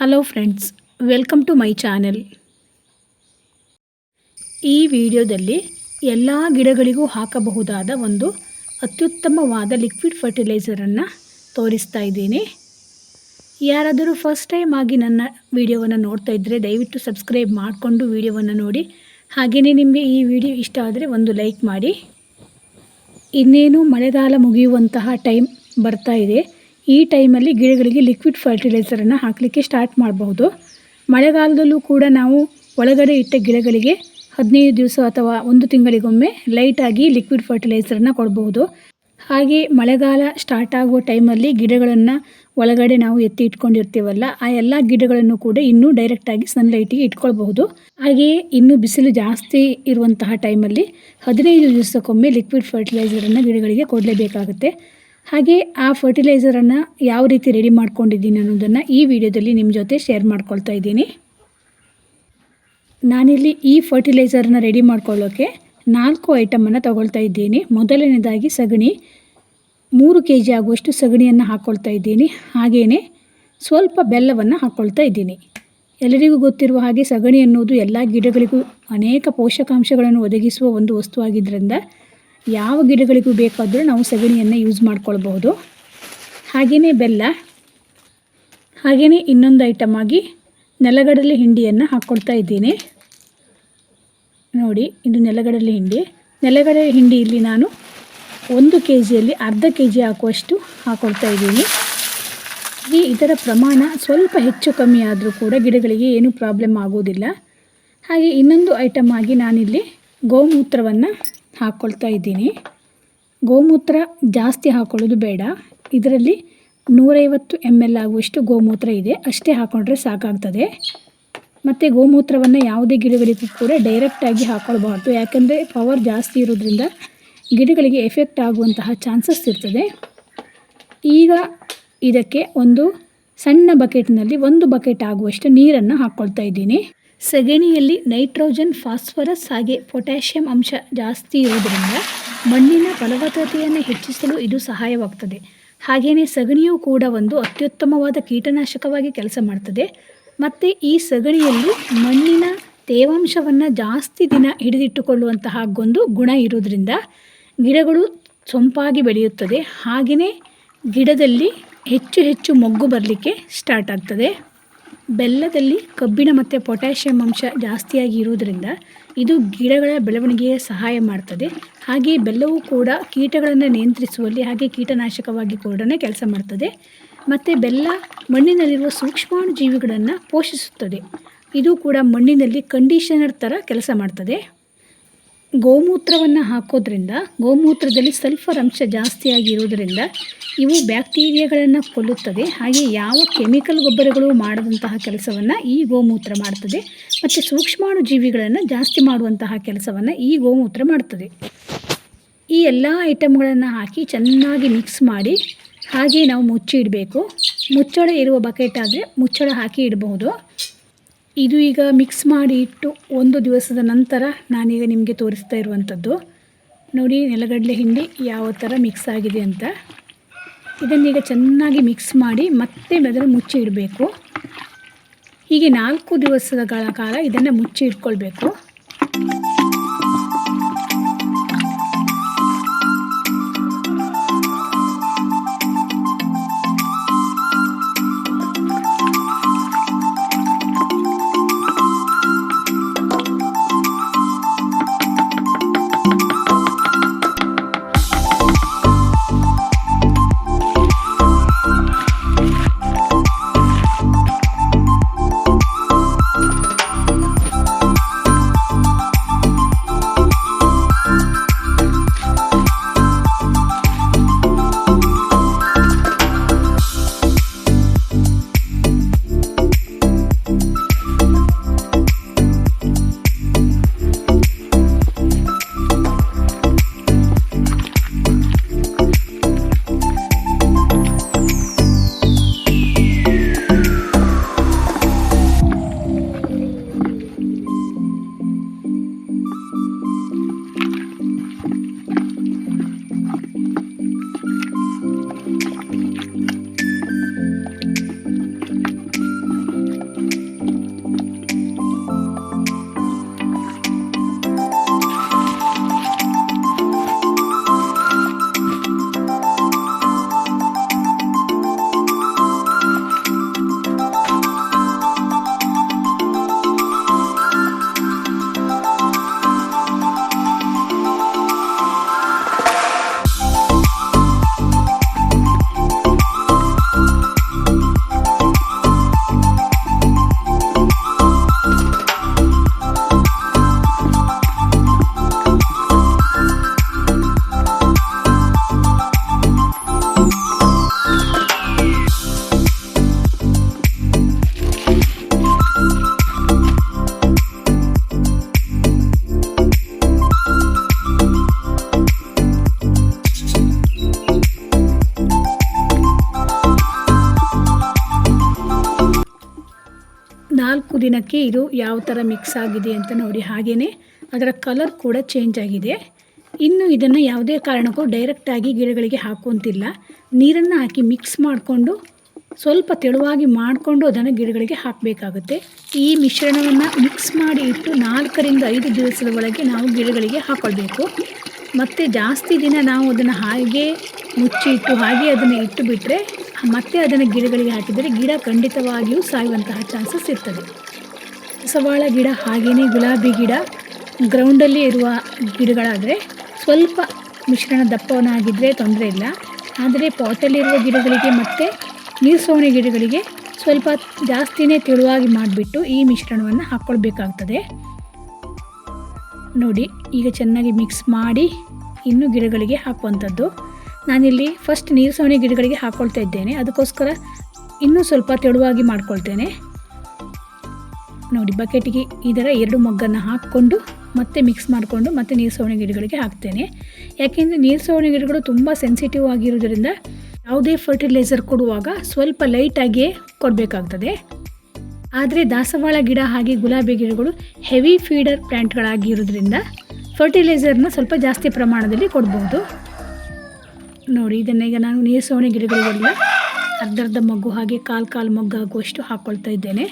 Hello friends welcome to my channel ಈ ವಿಡಿಯೋದಲ್ಲಿ ಎಲ್ಲ ಗಿಡಗಳಿಗೂ ಹಾಕಬಹುದಾದ ಒಂದು ಅತ್ಯುತ್ತಮವಾದ ಲಿಕ್ವಿಡ್ ಫರ್ಟಿಲೈಸರನ್ನು ತೋರಿಸ್ತಾ ಇದ್ದೀನಿ. ಯಾರಾದರೂ ಫಸ್ಟ್ ಟೈಮ್ ಆಗಿ ನನ್ನ ವಿಡಿಯೋವನ್ನು ನೋಡ್ತಾ ಇದ್ದರೆ ದಯವಿಟ್ಟು ಸಬ್ಸ್ಕ್ರೈಬ್ ಮಾಡಿಕೊಂಡು ವಿಡಿಯೋವನ್ನು ನೋಡಿ. ಹಾಗೆಯೇ ನಿಮಗೆ ಈ ವಿಡಿಯೋ ಇಷ್ಟ ಆದರೆ ಒಂದು ಲೈಕ್ ಮಾಡಿ. ಇನ್ನೇನು ಮಳೆಗಾಲ ಮುಗಿಯುವಂತಹ ಟೈಮ್ ಬರ್ತಾ ಇದೆ. ಈ ಟೈಮಲ್ಲಿ ಗಿಡಗಳಿಗೆ ಲಿಕ್ವಿಡ್ ಫರ್ಟಿಲೈಸರನ್ನು ಹಾಕಲಿಕ್ಕೆ ಸ್ಟಾರ್ಟ್ ಮಾಡಬಹುದು. ಮಳೆಗಾಲದಲ್ಲೂ ಕೂಡ ನಾವು ಒಳಗಡೆ ಇಟ್ಟ ಗಿಡಗಳಿಗೆ ಹದಿನೈದು ದಿವಸ ಅಥವಾ ಒಂದು ತಿಂಗಳಿಗೊಮ್ಮೆ ಲೈಟಾಗಿ ಲಿಕ್ವಿಡ್ ಫರ್ಟಿಲೈಸರನ್ನು ಕೊಡಬಹುದು. ಹಾಗೆ ಮಳೆಗಾಲ ಸ್ಟಾರ್ಟ್ ಆಗುವ ಟೈಮಲ್ಲಿ ಗಿಡಗಳನ್ನು ಒಳಗಡೆ ನಾವು ಎತ್ತಿ ಇಟ್ಕೊಂಡಿರ್ತೀವಲ್ಲ, ಆ ಎಲ್ಲ ಗಿಡಗಳನ್ನು ಕೂಡ ಇನ್ನೂ ಡೈರೆಕ್ಟಾಗಿ ಸನ್ಲೈಟಿಗೆ ಇಟ್ಕೊಳ್ಬಹುದು. ಹಾಗೆಯೇ ಇನ್ನೂ ಬಿಸಿಲು ಜಾಸ್ತಿ ಇರುವಂತಹ ಟೈಮಲ್ಲಿ ಹದಿನೈದು ದಿವಸಕ್ಕೊಮ್ಮೆ ಲಿಕ್ವಿಡ್ ಫರ್ಟಿಲೈಸರನ್ನು ಗಿಡಗಳಿಗೆ ಕೊಡಲೇಬೇಕಾಗುತ್ತೆ. ಹಾಗೆ ಆ ಫರ್ಟಿಲೈಸರನ್ನು ಯಾವ ರೀತಿ ರೆಡಿ ಮಾಡ್ಕೊಂಡಿದ್ದೀನಿ ಅನ್ನೋದನ್ನು ಈ ವಿಡಿಯೋದಲ್ಲಿ ನಿಮ್ಮ ಜೊತೆ ಶೇರ್ ಮಾಡ್ಕೊಳ್ತಾ ಇದ್ದೀನಿ. ನಾನಿಲ್ಲಿ ಈ ಫರ್ಟಿಲೈಸರ್ನ ರೆಡಿ ಮಾಡ್ಕೊಳ್ಳೋಕ್ಕೆ ನಾಲ್ಕು ಐಟಮನ್ನು ತಗೊಳ್ತಾ ಇದ್ದೀನಿ. ಮೊದಲನೇದಾಗಿ ಸಗಣಿ. ಮೂರು ಕೆ ಜಿ ಆಗುವಷ್ಟು ಸಗಣಿಯನ್ನು ಹಾಕ್ಕೊಳ್ತಾ ಇದ್ದೀನಿ. ಹಾಗೆಯೇ ಸ್ವಲ್ಪ ಬೆಲ್ಲವನ್ನು ಹಾಕ್ಕೊಳ್ತಾ ಇದ್ದೀನಿ. ಎಲ್ಲರಿಗೂ ಗೊತ್ತಿರುವ ಹಾಗೆ ಸಗಣಿ ಅನ್ನೋದು ಎಲ್ಲ ಗಿಡಗಳಿಗೂ ಅನೇಕ ಪೋಷಕಾಂಶಗಳನ್ನು ಒದಗಿಸುವ ಒಂದು ವಸ್ತುವಾಗಿದ್ದರಿಂದ ಯಾವ ಗಿಡಗಳಿಗೂ ಬೇಕಾದರೂ ನಾವು ಸಗಣಿಯನ್ನು ಯೂಸ್ ಮಾಡ್ಕೊಳ್ಬಹುದು. ಹಾಗೆಯೇ ಬೆಲ್ಲ ಹಾಗೆಯೇ ಇನ್ನೊಂದು ಐಟಮ್ ಆಗಿ ನೆಲಗಡಲೆ ಹಿಂಡಿಯನ್ನು ಹಾಕ್ಕೊಳ್ತಾ ಇದ್ದೀನಿ. ನೋಡಿ, ಇದು ನೆಲಗಡಲೆ ಹಿಂಡಿ. ನೆಲಗಡಲೆ ಹಿಂಡಿ ಇಲ್ಲಿ ನಾನು ಒಂದು ಕೆ ಜಿಯಲ್ಲಿ ಅರ್ಧ ಕೆ ಜಿ ಹಾಕುವಷ್ಟು ಹಾಕ್ಕೊಳ್ತಾ ಇದ್ದೀನಿ. ಈ ಇದರ ಪ್ರಮಾಣ ಸ್ವಲ್ಪ ಹೆಚ್ಚು ಕಮ್ಮಿ ಆದರೂ ಕೂಡ ಗಿಡಗಳಿಗೆ ಏನೂ ಪ್ರಾಬ್ಲಮ್ ಆಗೋದಿಲ್ಲ ಹಾಗೆ ಇನ್ನೊಂದು ಐಟಮ್ ಆಗಿ ನಾನಿಲ್ಲಿ ಗೋಮೂತ್ರವನ್ನು ಹಾಕ್ಕೊಳ್ತಾ ಇದ್ದೀನಿ. ಗೋಮೂತ್ರ ಜಾಸ್ತಿ ಹಾಕ್ಕೊಳ್ಳೋದು ಬೇಡ. ಇದರಲ್ಲಿ ನೂರೈವತ್ತು ಎಂ ಎಲ್ ಆಗುವಷ್ಟು ಗೋಮೂತ್ರ ಇದೆ. ಅಷ್ಟೇ ಹಾಕ್ಕೊಂಡ್ರೆ ಸಾಕಾಗ್ತದೆ. ಮತ್ತು ಗೋಮೂತ್ರವನ್ನು ಯಾವುದೇ ಗಿಡಗಳಿಗೂ ಕೂಡ ಡೈರೆಕ್ಟಾಗಿ ಹಾಕ್ಕೊಳ್ಬಾರ್ದು ಯಾಕೆಂದರೆ ಪವರ್ ಜಾಸ್ತಿ ಇರೋದ್ರಿಂದ ಗಿಡಗಳಿಗೆ ಎಫೆಕ್ಟ್ ಆಗುವಂತಹ ಚಾನ್ಸಸ್ ಇರ್ತದೆ. ಈಗ ಇದಕ್ಕೆ ಒಂದು ಸಣ್ಣ ಬಕೆಟ್ನಲ್ಲಿ ಒಂದು ಬಕೆಟ್ ಆಗುವಷ್ಟು ನೀರನ್ನು ಹಾಕ್ಕೊಳ್ತಾ ಇದ್ದೀನಿ. ಸಗಣಿಯಲ್ಲಿ ನೈಟ್ರೋಜನ್, ಫಾಸ್ಫರಸ್ ಹಾಗೆ ಪೊಟ್ಯಾಷಿಯಂ ಅಂಶ ಜಾಸ್ತಿ ಇರೋದರಿಂದ ಮಣ್ಣಿನ ಫಲವತ್ತತೆಯನ್ನು ಹೆಚ್ಚಿಸಲು ಇದು ಸಹಾಯವಾಗ್ತದೆ. ಹಾಗೆಯೇ ಸಗಣಿಯೂ ಕೂಡ ಒಂದು ಅತ್ಯುತ್ತಮವಾದ ಕೀಟನಾಶಕವಾಗಿ ಕೆಲಸ ಮಾಡ್ತದೆ. ಮತ್ತು ಈ ಸಗಣಿಯಲ್ಲಿ ಮಣ್ಣಿನ ತೇವಾಂಶವನ್ನು ಜಾಸ್ತಿ ದಿನ ಹಿಡಿದಿಟ್ಟುಕೊಳ್ಳುವಂತಹ ಒಂದು ಗುಣ ಇರೋದ್ರಿಂದ ಗಿಡಗಳು ಸೊಂಪಾಗಿ ಬೆಳೆಯುತ್ತದೆ. ಹಾಗೆಯೇ ಗಿಡದಲ್ಲಿ ಹೆಚ್ಚು ಹೆಚ್ಚು ಮೊಗ್ಗು ಬರಲಿಕ್ಕೆ ಸ್ಟಾರ್ಟ್ ಆಗ್ತದೆ. ಬೆಲ್ಲದಲ್ಲಿ ಕಬ್ಬಿಣ ಮತ್ತು ಪೊಟ್ಯಾಷಿಯಂ ಅಂಶ ಜಾಸ್ತಿಯಾಗಿ ಇರುವುದರಿಂದ ಇದು ಗಿಡಗಳ ಬೆಳವಣಿಗೆಗೆ ಸಹಾಯ ಮಾಡ್ತದೆ. ಹಾಗೆ ಬೆಲ್ಲವು ಕೂಡ ಕೀಟಗಳನ್ನು ನಿಯಂತ್ರಿಸುವಲ್ಲಿ ಹಾಗೆ ಕೀಟನಾಶಕವಾಗಿ ಕೂಡ ಕೆಲಸ ಮಾಡ್ತದೆ. ಮತ್ತು ಬೆಲ್ಲ ಮಣ್ಣಿನಲ್ಲಿರುವ ಸೂಕ್ಷ್ಮಾಣು ಜೀವಿಗಳನ್ನು ಪೋಷಿಸುತ್ತದೆ. ಇದು ಕೂಡ ಮಣ್ಣಿನಲ್ಲಿ ಕಂಡೀಷನರ್ ಥರ ಕೆಲಸ ಮಾಡ್ತದೆ. ಗೋಮೂತ್ರವನ್ನು ಹಾಕೋದ್ರಿಂದ, ಗೋಮೂತ್ರದಲ್ಲಿ ಸಲ್ಫರ್ ಅಂಶ ಜಾಸ್ತಿಯಾಗಿ ಇರುವುದರಿಂದ ಇವು ಬ್ಯಾಕ್ಟೀರಿಯಾಗಳನ್ನು ಕೊಲ್ಲುತ್ತದೆ. ಹಾಗೆ ಯಾವ ಕೆಮಿಕಲ್ ಗೊಬ್ಬರಗಳು ಮಾಡದಂತಹ ಕೆಲಸವನ್ನು ಈ ಗೋಮೂತ್ರ ಮಾಡ್ತದೆ ಮತ್ತು ಸೂಕ್ಷ್ಮಾಣು ಜೀವಿಗಳನ್ನು ಜಾಸ್ತಿ ಮಾಡುವಂತಹ ಕೆಲಸವನ್ನು ಈ ಗೋಮೂತ್ರ ಮಾಡ್ತದೆ. ಈ ಎಲ್ಲ ಐಟಮ್ಗಳನ್ನು ಹಾಕಿ ಚೆನ್ನಾಗಿ ಮಿಕ್ಸ್ ಮಾಡಿ, ಹಾಗೆ ನಾವು ಮುಚ್ಚಿ ಇಡಬೇಕು ಮುಚ್ಚಳ ಇರುವ ಬಕೆಟ್ ಆದರೆ ಮುಚ್ಚಳ ಹಾಕಿ ಇಡಬಹುದು. ಇದು ಈಗ ಮಿಕ್ಸ್ ಮಾಡಿ ಇಟ್ಟು ಒಂದು ದಿವಸದ ನಂತರ ನಾನೀಗ ನಿಮಗೆ ತೋರಿಸ್ತಾ ಇರುವಂಥದ್ದು. ನೋಡಿ, ನೆಲಗಡಲೆ ಹಿಂಡಿ ಯಾವ ಥರ ಮಿಕ್ಸ್ ಆಗಿದೆ ಅಂತ. ಇದನ್ನೀಗ ಚೆನ್ನಾಗಿ ಮಿಕ್ಸ್ ಮಾಡಿ ಮತ್ತೆ ಅದನ್ನು ಮುಚ್ಚಿ ಇಡಬೇಕು. ಹೀಗೆ ನಾಲ್ಕು ದಿವಸಗಳ ಕಾಲ ಇದನ್ನು ಮುಚ್ಚಿ ಇಟ್ಕೊಳ್ಬೇಕು. ನಾಲ್ಕು ದಿನಕ್ಕೆ ಇದು ಯಾವ ಥರ ಮಿಕ್ಸ್ ಆಗಿದೆ ಅಂತ ನೋಡಿ ಹಾಗೆಯೇ ಅದರ ಕಲರ್ ಕೂಡ ಚೇಂಜ್ ಆಗಿದೆ. ಇನ್ನು ಇದನ್ನು ಯಾವುದೇ ಕಾರಣಕ್ಕೂ ಡೈರೆಕ್ಟಾಗಿ ಗಿಡಗಳಿಗೆ ಹಾಕುವಂತಿಲ್ಲ. ನೀರನ್ನು ಹಾಕಿ ಮಿಕ್ಸ್ ಮಾಡಿಕೊಂಡು ಸ್ವಲ್ಪ ತೆಳುವಾಗಿ ಮಾಡಿಕೊಂಡು ಅದನ್ನು ಗಿಡಗಳಿಗೆ ಹಾಕಬೇಕಾಗುತ್ತೆ. ಈ ಮಿಶ್ರಣವನ್ನು ಮಿಕ್ಸ್ ಮಾಡಿ ಇಟ್ಟು ನಾಲ್ಕರಿಂದ ಐದು ದಿವಸದ ಒಳಗೆ ನಾವು ಗಿಡಗಳಿಗೆ ಹಾಕೊಳ್ಬೇಕು. ಮತ್ತು ಜಾಸ್ತಿ ದಿನ ನಾವು ಅದನ್ನು ಹಾಗೆ ಮುಚ್ಚಿ ಇಟ್ಟು ಹಾಗೆ ಅದನ್ನು ಇಟ್ಟು ಬಿಟ್ಟರೆ ಮತ್ತೆ ಅದನ್ನು ಗಿಡಗಳಿಗೆ ಹಾಕಿದರೆ ಗಿಡ ಖಂಡಿತವಾಗಿಯೂ ಸಾಯುವಂತಹ ಚಾನ್ಸಸ್ ಇರ್ತದೆ. ಸವಾಳ ಗಿಡ ಹಾಗೆಯೇ ಗುಲಾಬಿ ಗಿಡ ಗ್ರೌಂಡಲ್ಲಿ ಇರುವ ಗಿಡಗಳಾದರೆ ಸ್ವಲ್ಪ ಮಿಶ್ರಣ ದಪ್ಪವನ್ನಾಗಿದ್ದರೆ ತೊಂದರೆ ಇಲ್ಲ. ಆದರೆ ಪಾಟಲ್ಲಿರುವ ಗಿಡಗಳಿಗೆ ಮತ್ತು ನೀರು ಸೋಣೆ ಗಿಡಗಳಿಗೆ ಸ್ವಲ್ಪ ಜಾಸ್ತಿನೇ ತೆಳುವಾಗಿ ಮಾಡಿಬಿಟ್ಟು ಈ ಮಿಶ್ರಣವನ್ನು ಹಾಕ್ಕೊಳ್ಬೇಕಾಗ್ತದೆ. ನೋಡಿ, ಈಗ ಚೆನ್ನಾಗಿ ಮಿಕ್ಸ್ ಮಾಡಿ ಇನ್ನು ಗಿಡಗಳಿಗೆ ಹಾಕುವಂಥದ್ದು. ನಾನಿಲ್ಲಿ ಫಸ್ಟ್ ನೀರು ಸವಣೆ ಗಿಡಗಳಿಗೆ ಹಾಕ್ಕೊಳ್ತಾ ಇದ್ದೇನೆ. ಅದಕ್ಕೋಸ್ಕರ ಇನ್ನೂ ಸ್ವಲ್ಪ ತೆಳುವಾಗಿ ಮಾಡ್ಕೊಳ್ತೇನೆ. ನೋಡಿ, ಬಕೆಟಿಗೆ ಇದರ ಎರಡು ಮೊಗ್ಗನ್ನು ಹಾಕ್ಕೊಂಡು ಮತ್ತೆ ಮಿಕ್ಸ್ ಮಾಡಿಕೊಂಡು ಮತ್ತೆ ನೀರು ಸವಣೆ ಗಿಡಗಳಿಗೆ ಹಾಕ್ತೇನೆ. ಯಾಕೆಂದರೆ ನೀರು ಸವಣೆ ಗಿಡಗಳು ತುಂಬ ಸೆನ್ಸಿಟಿವ್ ಆಗಿರೋದ್ರಿಂದ ಯಾವುದೇ ಫರ್ಟಿಲೈಸರ್ ಕೊಡುವಾಗ ಸ್ವಲ್ಪ ಲೈಟಾಗಿಯೇ ಕೊಡಬೇಕಾಗ್ತದೆ. ಆದರೆ ದಾಸವಾಳ ಗಿಡ ಹಾಗೆ ಗುಲಾಬಿ ಗಿಡಗಳು ಹೆವಿ ಫೀಡರ್ ಪ್ಲ್ಯಾಂಟ್ಗಳಾಗಿರೋದ್ರಿಂದ ಫರ್ಟಿಲೈಸರ್ನ ಸ್ವಲ್ಪ ಜಾಸ್ತಿ ಪ್ರಮಾಣದಲ್ಲಿ ಕೊಡ್ಬೋದು. ನೋಡಿ ಇದನ್ನೀಗ ಈಗ ನಾನು ನೀರು ಸೋಣೆ ಗಿಡಗಳಿಗೆಲ್ಲ ಅರ್ಧರ್ಧ ಮೊಗ್ಗು ಹಾಗೆ ಕಾಲು ಕಾಲು ಮೊಗ್ಗು ಆಗುವಷ್ಟು ಹಾಕ್ಕೊಳ್ತಾ ಇದ್ದೇನೆ.